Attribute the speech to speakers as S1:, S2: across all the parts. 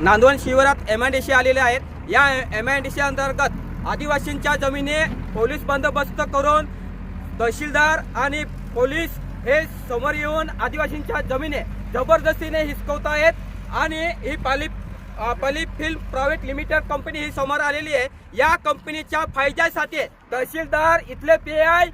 S1: नांदवण शिवारात M I D C आलेले आहेत. या एम आय डी सी अंतर्गत आदिवासींच्या जमिनी पोलीस बंदोबस्त करून तहसीलदार आणि पोलीस हे समोर येऊन आदिवासींच्या जमिनी जबरदस्तीने हिसकवत आहेत. आणि ही Pali Pali film private limited company ही समोर आलेली आहे. या कंपनीच्या फायद्यासाठी तहसीलदार इथले पी आय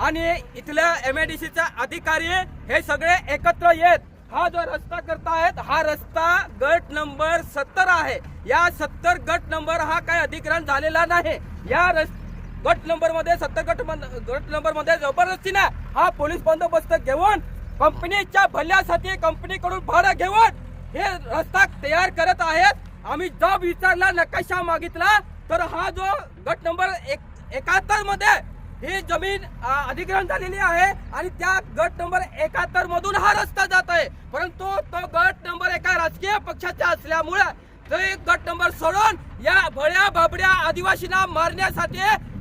S1: आणि इथल्या एम आय डी सीचा अधिकारी हे सगळे एकत्र येत. हा जो रस्ता करतायत हा रस्ता गट नंबर सत्तर आहे. या सत्तर गट नंबर हा काय अधिग्रहण झालेला नाही. या गट नंबरमध्ये सत्तर गट गट नंबरमध्ये जबरदस्तीने हा पोलीस बंदोबस्त घेऊन कंपनीच्या भल्यासाठी कंपनीकडून भाडं घेऊन हे रस्ता तयार करत आहेत. आम्ही जॉब विचारला नकाशा मागितला तर हा जो गट नंबर एक एकाहत्तरमध्ये ही जमीन अधिग्रहण झालेली आहे आणि त्या गट नंबर एकाहत्तर मधून हा रस्ता जात आहे. परंतु तो पक्षाच्या असल्यामुळे तो एक गट नंबर सोडून या भळ्या बाबड्या आदिवासींना मारण्यासाठी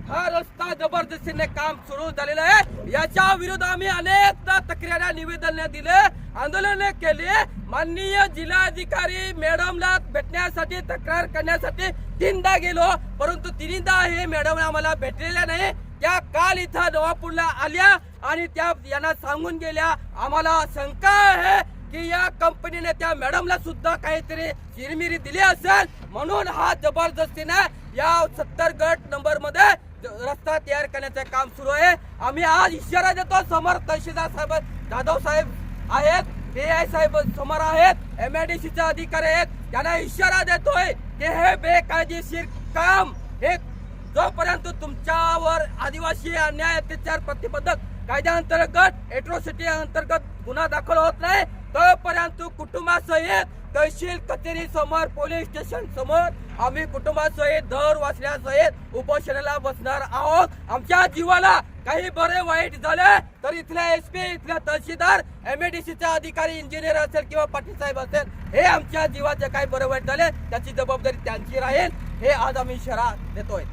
S1: हा रस्ता जबरदस्तीने काम सुरू झालेलं आहे. याच्या विरुद्ध आम्ही अनेकदा तक्रार निवेदन दिले आंदोलन केले. माननीय जिल्हाधिकारी मॅडमला भेटण्यासाठी तक्रार करण्यासाठी तीनदा गेलो परंतु तिन्हीदा हे मॅडम आम्हाला भेटलेल्या नाही. त्या काल इथं नवापूरला आल्या आणि त्या यांना सांगून गेल्या. आम्हाला शंका आहे की या कंपनीने त्या मॅडमला सुद्धा काहीतरी हिरमिरी दिली असेल. म्हणून हा जबरदस्तीने या सत्तर गट नंबरमध्ये रस्ता तयार करण्याचे काम सुरू आहे. आम्ही आज इशारा देतो समोर तहसीलदार साहेब जाधव साहेब आहेत ए आय साहेब समोर आहेत एम आय डी सीचे अधिकारी आहेत त्यांना इशारा देतोय की हे बेकायदेशीर काम हे जोपर्यंत तुमच्यावर आदिवासी अन्याय अत्याचार प्रतिबंधक कायद्याअंतर्गत एट्रोसिटी अंतर्गत गुन्हा दाखल होत नाही कुटुंबासहित तहसील कचेरी समोर पोलीस स्टेशन समोर आम्ही कुटुंबासहित दर वाचल्यासहित उपोषणाला बसणार आहोत. आमच्या जीवाला काही बरे वाईट झाले तर इथल्या एस पी इथल्या तहसीलदार एमएडीसीचा अधिकारी इंजिनियर असेल किंवा पाटील साहेब असेल हे आमच्या जीवाचे काही बरे वाईट झाले त्याची जबाबदारी त्यांची राहील. हे आज आम्ही इशारा देतोय.